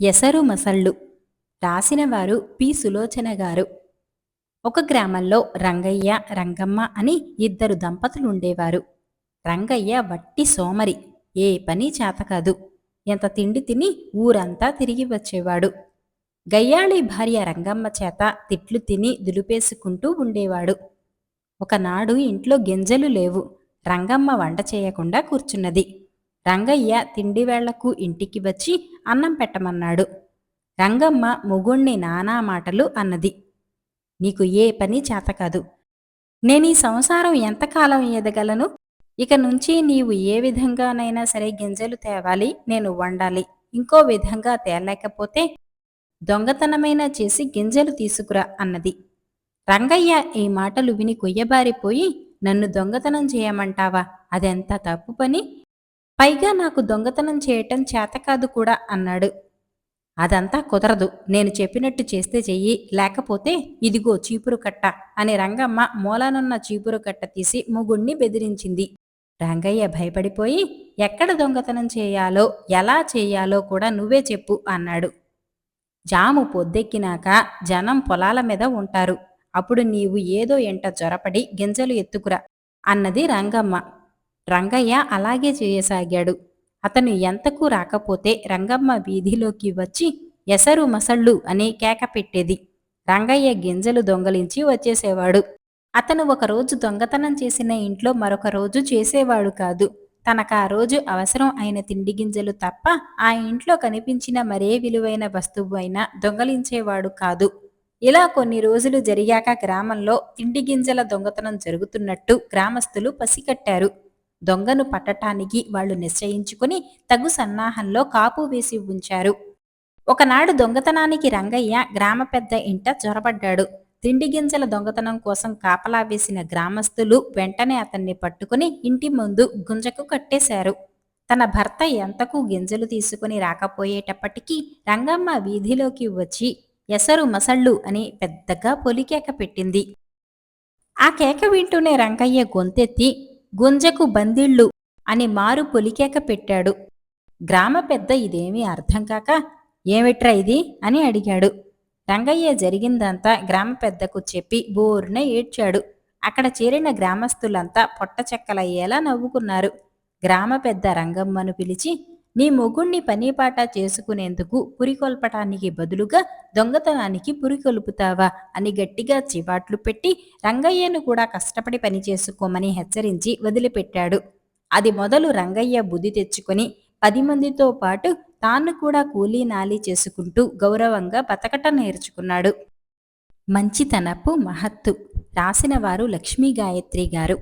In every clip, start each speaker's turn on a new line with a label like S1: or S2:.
S1: ఎసరు మసళ్ళు. రాసినవారు పి. సులోచన గారు. ఒక గ్రామంలో రంగయ్య రంగమ్మ అని ఇద్దరు దంపతులు ఉండేవారు రంగయ్య వట్టి సోమరి ఏ పని చేత కాదు. ఎంత తిండి తిని ఊరంతా తిరిగి వచ్చేవాడు. గయ్యాళి భార్య రంగమ్మ చేత తిట్లు తిని దులిపేసుకుంటూ ఉండేవాడు. ఒకనాడు ఇంట్లో గింజలు లేవు. రంగమ్మ వంట చేయకుండా కూర్చున్నది. రంగయ్య తిండి వేళ్ళకు ఇంటికి వచ్చి అన్నం పెట్టమన్నాడు. రంగమ్మ మొగుణ్ణి నానా మాటలు అన్నది. నీకు ఏ పని చేత కాదు. నేను ఈ సంసారం ఎంతకాలం ఎదగలను ఇక నుంచి నీవు ఏ విధంగానైనా సరే గింజలు తేవాలి నేను వండాలి. ఇంకో విధంగా తేలేకపోతే దొంగతనమైనా చేసి గింజలు తీసుకురా అన్నది. రంగయ్య ఈ మాటలు విని కొయ్యబారిపోయి నన్ను దొంగతనం చేయమంటావా? అదెంత తప్పు పని? పైగా నాకు దొంగతనం చేయటం చేత కాదు కూడా అన్నాడు. అదంతా కుదరదు. నేను చెప్పినట్టు చేస్తే చెయ్యి. లేకపోతే ఇదిగో చీపురు కట్ట అని రంగమ్మ మూలానున్న చీపురు కట్ట తీసి ముగుణ్ణి బెదిరించింది. రంగయ్య భయపడిపోయి ఎక్కడ దొంగతనం చేయాలో ఎలా చేయాలో కూడా నువ్వే చెప్పు అన్నాడు. జాము పొద్దెక్కినాక జనం పొలాల మీద ఉంటారు. అప్పుడు నీవు ఏదో ఎంట జొరపడి గింజలు ఎత్తుకురా అన్నది రంగమ్మ. రంగయ్య అలాగే చేయసాగాడు. అతను ఎంతకు రాకపోతే రంగమ్మ వీధిలోకి వచ్చి ఎసరు మసళ్ళు అని కేక పెట్టేది. రంగయ్య గింజలు దొంగలించి వచ్చేసేవాడు. అతను ఒకరోజు దొంగతనం చేసిన ఇంట్లో మరొక రోజు చేసేవాడు కాదు. తనకు ఆ రోజు అవసరం అయిన తిండి గింజలు తప్ప ఆ ఇంట్లో కనిపించిన మరే విలువైన వస్తువు అయినా దొంగలించేవాడు కాదు. ఇలా కొన్ని రోజులు జరిగాక గ్రామంలో తిండి గింజల దొంగతనం జరుగుతున్నట్టు గ్రామస్తులు పసికట్టారు. దొంగను పట్టటానికి వాళ్ళు నిశ్చయించుకుని తగు సన్నాహంలో కాపు వేసి ఉంచారు. ఒకనాడు దొంగతనానికి రంగయ్య గ్రామ పెద్ద ఇంట చొరబడ్డాడు. తిండి గింజల దొంగతనం కోసం కాపలా వేసిన గ్రామస్తులు వెంటనే అతన్ని పట్టుకుని ఇంటి ముందు గుంజకు కట్టేశారు. తన భర్త ఎంతకు గింజలు తీసుకుని రాకపోయేటప్పటికీ రంగమ్మ వీధిలోకి వచ్చి ఎసరు మసళ్ళు అని పెద్దగా పొలికేక పెట్టింది. ఆ కేక వింటూనే రంగయ్య గొంతెత్తి గుంజకు బందిళ్ళు అని మారు పొలికేక పెట్టాడు. గ్రామ పెద్ద ఇదేమీ అర్థం కాక ఏమిట్రా ఇది? అని అడిగాడు. రంగయ్య జరిగిందంతా గ్రామ పెద్దకు చెప్పి బోరున ఏడ్చాడు. అక్కడ చేరిన గ్రామస్తులంతా పొట్ట చెక్కలయ్యేలా నవ్వుకున్నారు. గ్రామ పెద్ద రంగమ్మను పిలిచి నీ మొగుణ్ణి పనిపాట చేసుకునేందుకు పురికొల్పటానికి బదులుగా దొంగతనానికి పురికొల్పుతావా అని గట్టిగా చివాట్లు పెట్టి రంగయ్యను కూడా కష్టపడి పని చేసుకోమని హెచ్చరించి వదిలిపెట్టాడు. అది మొదలు రంగయ్య బుద్ధి తెచ్చుకొని పది మందితో పాటు తాను కూడా కూలీ నాలి చేసుకుంటూ గౌరవంగా బతకటం నేర్చుకున్నాడు. మంచితనపు మహత్తు. రాసినవారు లక్ష్మీ గాయత్రి గారు.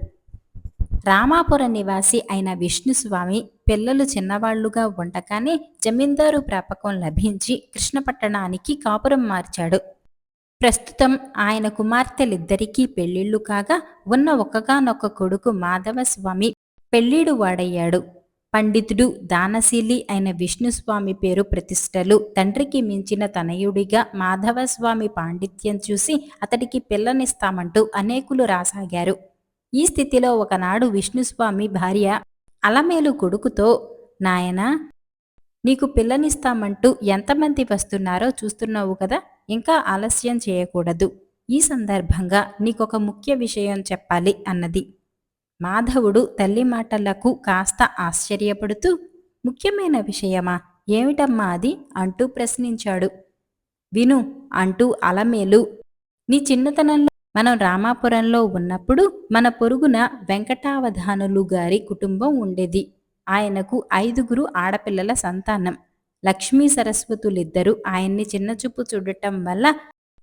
S1: రామాపుర నివాసి అయిన విష్ణుస్వామి పిల్లలు చిన్నవాళ్ళుగా ఉండగానే జమీందారు ప్రాపకం లభించి కృష్ణపట్టణానికి కాపురం మార్చాడు. ప్రస్తుతం ఆయన కుమార్తెలిద్దరికీ పెళ్ళిళ్ళు కాగా ఉన్న ఒక్కగానొక్క కొడుకు మాధవస్వామి పెళ్ళిడు వాడయ్యాడు. పండితుడు దానశీలి అయిన విష్ణుస్వామి పేరు ప్రతిష్టలు. తండ్రికి మించిన తనయుడిగా మాధవస్వామి పాండిత్యం చూసి అతడికి పిల్లనిస్తామంటూ అనేకులు రాసాగారు. ఈ స్థితిలో ఒకనాడు విష్ణుస్వామి భార్య అలమేలు కొడుకుతో నాయనా నీకు పిల్లనిస్తామంటూ ఎంతమంది వస్తున్నారో చూస్తున్నావు కదా ఇంకా ఆలస్యం చేయకూడదు. ఈ సందర్భంగా నీకొక ముఖ్య విషయం చెప్పాలి అన్నది. మాధవుడు తల్లి మాటలకు కాస్త ఆశ్చర్యపడుతూ ముఖ్యమైన విషయమా? ఏమిటమ్మా అది? అంటూ ప్రశ్నించాడు. విను అంటూ అలమేలు నీ చిన్నతనంలో మనం రామాపురంలో ఉన్నప్పుడు మన పొరుగున వెంకటావధానులు గారి కుటుంబం ఉండేది. ఆయనకు ఐదుగురు ఆడపిల్లల సంతానం. లక్ష్మీ సరస్వతులిద్దరూ ఆయన్ని చిన్నచూపు చూడటం వల్ల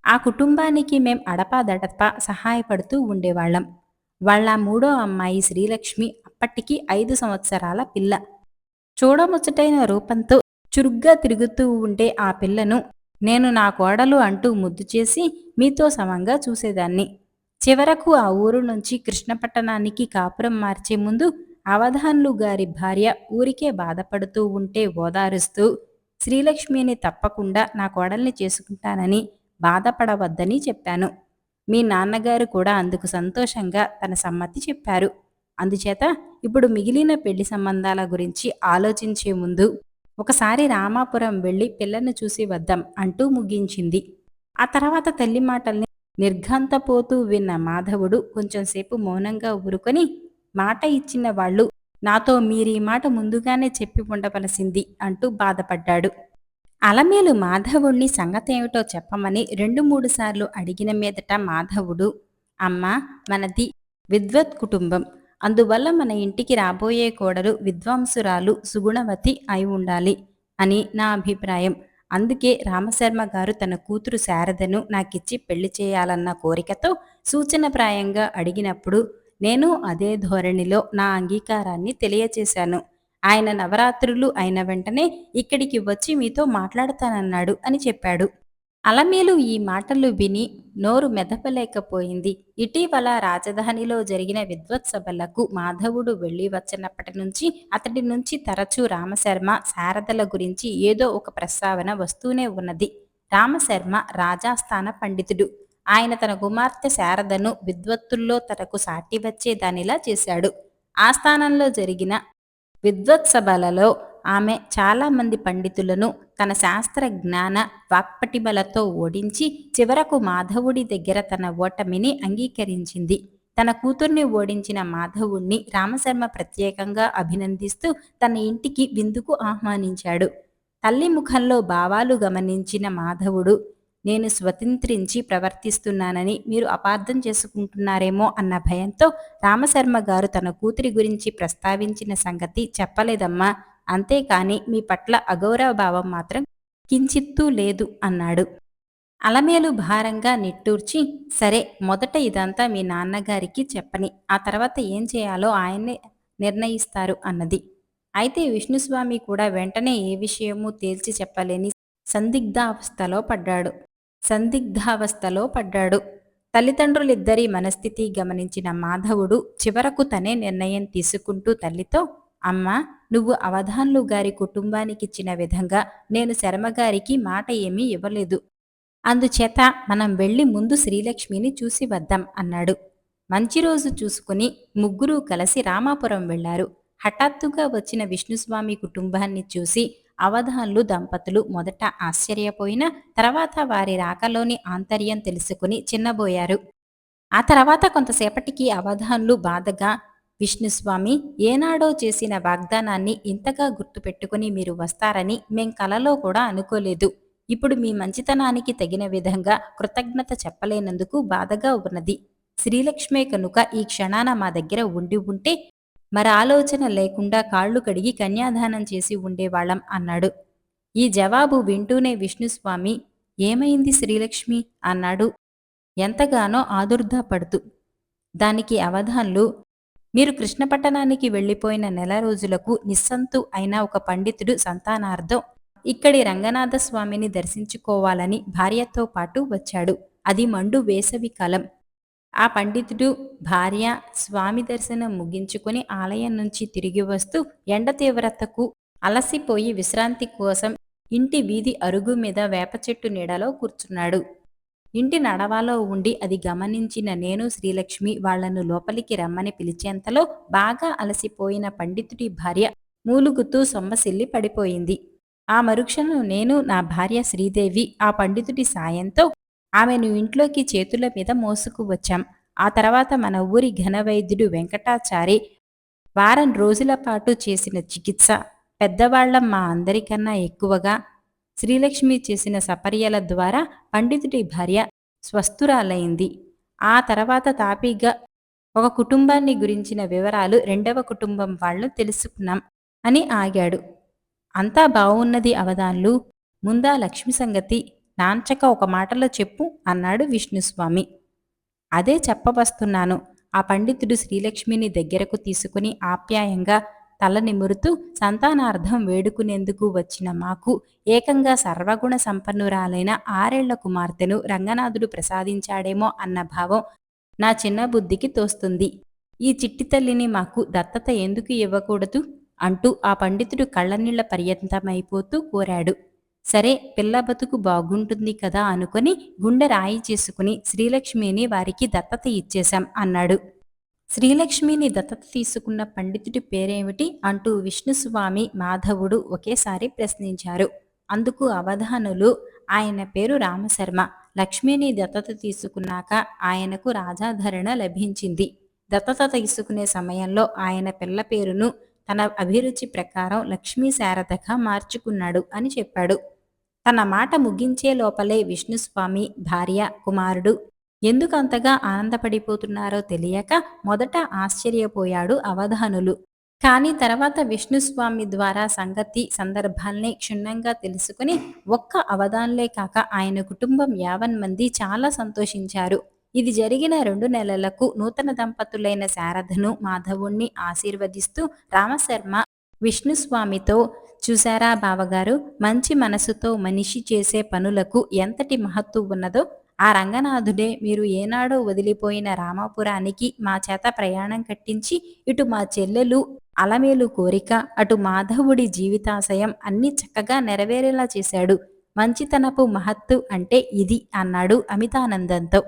S1: ఆ కుటుంబానికి మేం అడపాదడపా సహాయపడుతూ ఉండేవాళ్ళం. వాళ్ళ మూడో అమ్మాయి శ్రీలక్ష్మి అప్పటికి ఐదు సంవత్సరాల పిల్ల. చూడముచ్చటైన రూపంతో చురుగ్గా తిరుగుతూ ఉండే ఆ పిల్లను నేను నా కోడలు అంటూ ముద్దు చేసి మీతో సమంగా చూసేదాన్ని. చివరకు ఆ ఊరు నుంచి కృష్ణపట్టణానికి కాపురం మార్చే ముందు అవధాన్లు గారి భార్య ఊరికే బాధపడుతూ ఉంటే ఓదారుస్తూ శ్రీలక్ష్మిని తప్పకుండా నా కోడల్ని చేసుకుంటానని బాధపడవద్దని చెప్పాను. మీ నాన్నగారు కూడా అందుకు సంతోషంగా తన సమ్మతి చెప్పారు. అందుచేత ఇప్పుడు మిగిలిన పెళ్ళి సంబంధాల గురించి ఆలోచించే ముందు ఒకసారి రామాపురం వెళ్ళి పిల్లను చూసి వద్దాం అంటూ ముగించింది. ఆ తర్వాత తల్లి మాటల్ని నిర్ఘంతపోతూ విన్న మాధవుడు కొంచెంసేపు మౌనంగా ఊరుకొని మాట ఇచ్చిన వాళ్ళు నాతో మీరీ మాట ముందుగానే చెప్పి ఉండవలసింది అంటూ బాధపడ్డాడు. అలమేలు మాధవుణ్ణి సంగతేమిటో చెప్పమని రెండు మూడు సార్లు అడిగిన మీదట మాధవుడు అమ్మ మనది విద్వత్ కుటుంబం. అందువల్ల మన ఇంటికి రాబోయే కోడలు విద్వాంసురాలు సుగుణవతి అయి ఉండాలి అని నా అభిప్రాయం. అందుకే రామశర్మ గారు తన కూతురు శారదను నాకిచ్చి పెళ్ళి చేయాలన్న కోరికతో సూచనప్రాయంగా అడిగినప్పుడు నేను అదే ధోరణిలో నా అంగీకారాన్ని తెలియచేశాను. ఆయన నవరాత్రులు అయిన వెంటనే ఇక్కడికి వచ్చి మీతో మాట్లాడతానన్నాడు అని చెప్పాడు. అలమేలు ఈ మాటలు విని నోరు మెదపలేకపోయింది. ఇటీవల రాజధానిలో జరిగిన విద్వత్సభలకు మాధవుడు వెళ్ళి వచ్చినప్పటి నుంచి అతడి నుంచి తరచూ రామశర్మ శారదల గురించి ఏదో ఒక ప్రస్తావన వస్తూనే ఉన్నది. రామశర్మ రాజాస్థాన పండితుడు. ఆయన తన కుమార్తె శారదను విద్వత్తుల్లో తనకు సాటి వచ్చేదానిలా చేశాడు. ఆ స్థానంలో జరిగిన విద్వత్సభలలో ఆమె చాలామంది పండితులను తన శాస్త్ర జ్ఞాన వాక్పటిమలతో ఓడించి చివరకు మాధవుడి దగ్గర తన ఓటమిని అంగీకరించింది. తన కూతుర్ని ఓడించిన మాధవుణ్ణి రామశర్మ ప్రత్యేకంగా అభినందిస్తూ తన ఇంటికి విందుకు ఆహ్వానించాడు. తల్లి ముఖంలో భావాలు గమనించిన మాధవుడు నేను స్వతంత్రించి ప్రవర్తిస్తున్నానని మీరు అపార్థం చేసుకుంటున్నారేమో అన్న భయంతో రామశర్మ గారు తన కూతురి గురించి ప్రస్తావించిన సంగతి చెప్పలేదమ్మా. అంతేకాని మీ పట్ల అగౌరవ భావం మాత్రం కించిత్తూ లేదు అన్నాడు. అలమేలు భారంగా నిట్టూర్చి సరే మొదట ఇదంతా మీ నాన్నగారికి చెప్పని ఆ తర్వాత ఏం చేయాలో ఆయన్నే నిర్ణయిస్తారు అన్నది. అయితే విష్ణుస్వామి కూడా వెంటనే ఏ విషయమూ తేల్చి చెప్పలేని సందిగ్ధావస్థలో పడ్డాడు. సందిగ్ధావస్థలో పడ్డాడు. తల్లిదండ్రులిద్దరి మనస్థితి గమనించిన మాధవుడు చివరకు తనే నిర్ణయం తీసుకుంటూ తల్లితో అమ్మా నువ్వు అవధాన్లు గారి కుటుంబానికిచ్చిన విధంగా నేను శర్మగారికి మాట ఏమీ ఇవ్వలేదు. అందుచేత మనం వెళ్ళి ముందు శ్రీలక్ష్మిని చూసి వద్దాం అన్నాడు. మంచి రోజు చూసుకుని ముగ్గురూ కలిసి రామాపురం వెళ్ళారు హఠాత్తుగా వచ్చిన విష్ణుస్వామి కుటుంబాన్ని చూసి అవధాన్లు దంపతులు మొదట ఆశ్చర్యపోయినా తర్వాత వారి రాకలోని ఆంతర్యం తెలుసుకుని చిన్నబోయారు. ఆ తర్వాత కొంతసేపటికి అవధాన్లు బాధగా విష్ణుస్వామి ఏనాడో చేసిన వాగ్దానాన్ని ఇంతగా గుర్తుపెట్టుకుని మీరు వస్తారని మేం కలలో కూడా అనుకోలేదు. ఇప్పుడు మీ మంచితనానికి తగిన విధంగా కృతజ్ఞత చెప్పలేనందుకు బాధగా ఉన్నది. శ్రీలక్ష్మే కనుక ఈ క్షణాన మా దగ్గర ఉండి ఉంటే మరి ఆలోచన లేకుండా కాళ్ళు కడిగి కన్యాదానం చేసి ఉండేవాళ్ళం అన్నాడు. ఈ జవాబు వింటూనే విష్ణుస్వామి ఏమైంది శ్రీలక్ష్మి? అన్నాడు. ఎంతగానో ఆదుర్దాపడుతూ. దానికి అవధాన్లు మీరు కృష్ణపట్టణానికి వెళ్ళిపోయిన నెల రోజులకు నిస్సంతు అయిన ఒక పండితుడు సంతానార్థం. ఇక్కడి రంగనాథ స్వామిని దర్శించుకోవాలని భార్యతో పాటు వచ్చాడు. అది మండు వేసవి కాలం. ఆ పండితుడు భార్య స్వామి దర్శనం ముగించుకుని ఆలయం నుంచి తిరిగి వస్తూ ఎండ తీవ్రతకు అలసిపోయి విశ్రాంతి కోసం ఇంటి వీధి అరుగు మీద వేప చెట్టు నీడలో కూర్చున్నాడు. ఇంటి నడవాలో ఉండి అది గమనించిన నేను శ్రీలక్ష్మి వాళ్ళను లోపలికి రమ్మని పిలిచేంతలో బాగా అలసిపోయిన పండితుడి భార్య మూలుగుతూ సొమ్మసిల్లి పడిపోయింది. ఆ మరుక్షణం నేను నా భార్య శ్రీదేవి ఆ పండితుడి సాయంతో ఆమెను ఇంట్లోకి చేతుల మీద మోసుకు వచ్చాం. ఆ తర్వాత మన ఊరి ఘనవైద్యుడు వెంకటాచారి వారం రోజుల పాటు చేసిన చికిత్స. పెద్దవాళ్ళం మా అందరికన్నా ఎక్కువగా శ్రీలక్ష్మి చేసిన సపర్యల ద్వారా పండితుడి భార్య స్వస్థురాలైంది. ఆ తర్వాత తాపీగా ఒక కుటుంబాన్ని గురించిన వివరాలు రెండవ కుటుంబం వాళ్ళు తెలుసుకున్నాం అని ఆగాడు. అంతా బావున్నది అవధాన్లు. ముందా లక్ష్మి సంగతి నాంచక ఒక మాటలో చెప్పు అన్నాడు విష్ణుస్వామి. అదే చెప్పవస్తున్నాను ఆ పండితుడు శ్రీలక్ష్మిని దగ్గరకు తీసుకుని ఆప్యాయంగా తల నిమురుతూ సంతానార్థం వేడుకునేందుకు వచ్చిన మాకు ఏకంగా సర్వగుణ సంపన్నురాలైన ఆరేళ్ళ కుమార్తెను రంగనాథుడు ప్రసాదించాడేమో అన్న భావం నా చిన్న బుద్ధికి తోస్తుంది. ఈ చిట్టి తల్లిని మాకు దత్తత ఎందుకు ఇవ్వకూడదు? అంటూ ఆ పండితుడు కళ్ళనీళ్ళ పర్యంతమైపోతూ కోరాడు. సరే పిల్ల బతుకు బాగుంటుంది కదా అనుకుని గుండె రాయి చేసుకుని శ్రీలక్ష్మిని వారికి దత్తత ఇచ్చేశాం అన్నాడు. శ్రీలక్ష్మిని దత్తత తీసుకున్న పండితుడి పేరేమిటి అంటూ విష్ణుస్వామి మాధవుడు ఒకేసారి ప్రశ్నించారు. అందుకు అవధానులు ఆయన పేరు రామశర్మ లక్ష్మిని దత్తత తీసుకున్నాక ఆయనకు రాజాధరణ లభించింది. దత్తత తీసుకునే సమయంలో ఆయన పిల్ల పేరును తన అభిరుచి ప్రకారం లక్ష్మీ శారదగా మార్చుకున్నాడు అని చెప్పాడు. తన మాట ముగించే లోపలే విష్ణుస్వామి భార్య కుమారుడు ఎందుకు అంతగా ఆనందపడిపోతున్నారో తెలియక మొదట ఆశ్చర్యపోయాడు అవధానులు. కానీ తర్వాత విష్ణుస్వామి ద్వారా సంగతి సందర్భాల్ని క్షుణ్ణంగా తెలుసుకుని ఒక్క అవధాన్లే కాక ఆయన కుటుంబం యావన్ మంది చాలా సంతోషించారు. ఇది జరిగిన రెండు నెలలకు నూతన దంపతులైన శారదను మాధవుణ్ణి ఆశీర్వదిస్తూ రామశర్మ విష్ణుస్వామితో చూశారా బావగారు మంచి మనసుతో మనిషి చేసే పనులకు ఎంతటి మహత్తు ఉన్నదో ఆ రంగనాథుడే మీరు ఏనాడో వదిలిపోయిన రామాపురానికి మా చేత ప్రయాణం కట్టించి ఇటు మా చెల్లెలు అలమేలు కోరిక అటు మాధవుడి జీవితాశయం అన్ని చక్కగా నెరవేరేలా చేశాడు. మంచితనపు మహత్తు అంటే ఇది అన్నాడు అమితానందంతో.